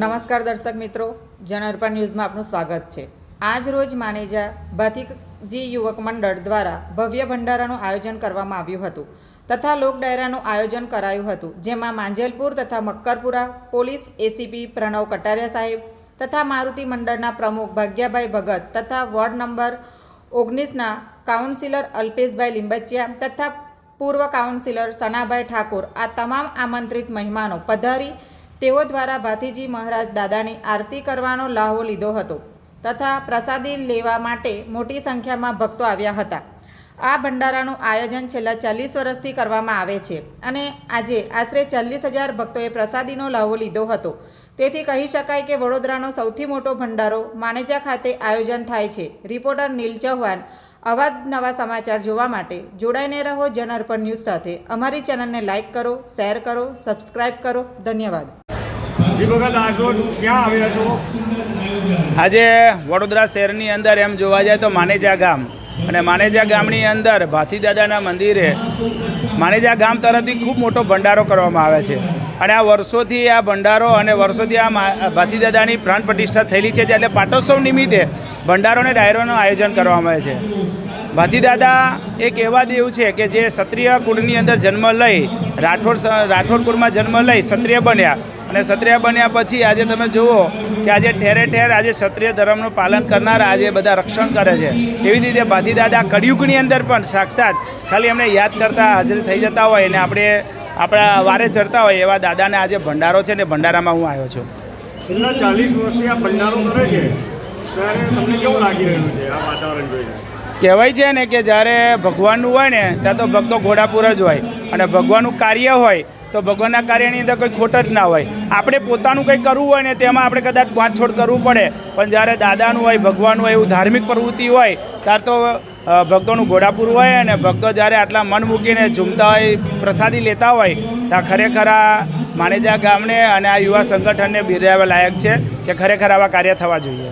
નમસ્કાર દર્શક મિત્રો જનઅર્પણ ન્યૂઝમાં આપનું સ્વાગત છે. આજ રોજ માનેજા ભાથીજી યુવક મંડળ દ્વારા ભવ્ય ભંડારાનું આયોજન કરવામાં આવ્યું હતું તથા લોક ડાયરાનું આયોજન કરાયું હતું, જેમાં માંજલપુર તથા મક્કરપુરા પોલીસ એસીપી પ્રણવ કટારિયા સાહેબ તથા મારુતિ મંડળના પ્રમુખ ભાગ્યાભાઈ ભગત તથા વોર્ડ નંબર ઓગણીસના કાઉન્સિલર અલ્પેશભાઈ લીંબચિયા તથા પૂર્વ કાઉન્સિલર સનાભાઈ ઠાકોર આ તમામ આમંત્રિત મહેમાનો પધારી તેઓ દ્વારા ભાથીજી મહારાજ દાદાની આરતી કરવાનો લાહો લીધો હતો તથા પ્રસાદી લેવા માટે મોટી સંખ્યામાં ભક્તો આવ્યા હતા. આ ભંડારાનું આયોજન છેલ્લા ચાલીસ વર્ષથી કરવામાં આવે છે અને આજે આશરે ચાલીસ હજાર ભક્તોએ પ્રસાદીનો લાહો લીધો હતો. તેથી કહી શકાય કે વડોદરાનો સૌથી મોટો ભંડારો માનેજા ખાતે આયોજન થાય છે. રિપોર્ટર નીલ ચૌહાણ, અવાજ નવા સમાચાર જોવા માટે જોડાઈને રહો જનઅર્પણ ન્યૂઝ સાથે. અમારી ચેનલને લાઇક કરો, શેર કરો, સબસ્ક્રાઇબ કરો. ધન્યવાદ. આજે વડોદરા શહેરની અંદર એમ જોવા જાય તો માનેજા ગામ અને માનેજા ગામની અંદર ભાથી દાદાના મંદિરે માનેજા ગામ તરફથી ખૂબ મોટો ભંડારો કરવામાં આવે છે. અને આ વર્ષોથી આ ભંડારો અને વર્ષોથી આ ભાથી દાદાની પ્રાણ પ્રતિષ્ઠા થયેલી છે, એટલે પાટોત્સવ નિમિત્તે ભંડારો અને ડાયરોનું આયોજન કરવામાં આવે છે. ભાથી દાદા એક એવા દેવ છે કે જે ક્ષત્રિય કુળની અંદર જન્મ લઈ, રાઠોડ રાઠોડ કુળમાં જન્મ લઈ ક્ષત્રિય બન્યા. અને ક્ષત્રિય બન્યા પછી આજે તમે જુઓ કે આજે ઠેરે ઠેર આજે ક્ષત્રિય ધર્મનું પાલન કરનારા આજે બધા રક્ષણ કરે છે. એવી રીતે ભાતીદાદા કળિયુગની અંદર પણ સાક્ષાત ખાલી એમને યાદ કરતા હાજર થઈ જતા હોય અને આપણે આપણા વારે ચડતા હોય એવા દાદાને આજે ભંડારો છે ને ભંડારામાં હું આવ્યો છું. છેલ્લા ચાલીસ વર્ષથી આ ભંડારો કરે છે. ત્યારે તમને કેવું લાગી રહ્યું છે આ વાતાવરણ જોઈને? કહેવાય છે ને કે જ્યારે ભગવાનનું હોય ને, ત્યાં તો ભક્તો ઘોડાપુર જ હોય. અને ભગવાનનું કાર્ય હોય, તો ભગવાનના કાર્યની અંદર કોઈ ખોટ જ ના હોય. આપણે પોતાનું કંઈ કરવું હોય ને, તેમાં આપણે કદાચ બાંધછોડ કરવું પડે. પણ જ્યારે દાદાનું હોય, ભગવાનનું હોય, એવું ધાર્મિક પ્રવૃત્તિ હોય, ત્યારે તો ભક્તોનું ઘોડાપુર હોય અને ભક્તો જ્યારે આટલા મન મૂકીને ઝૂમતા હોય, પ્રસાદી લેતા હોય, ત્યાં ખરેખર આ માનેજા ગામને અને આ યુવા સંગઠનને બિરદાવવા લાયક છે કે ખરેખર આવા કાર્ય થવા જોઈએ.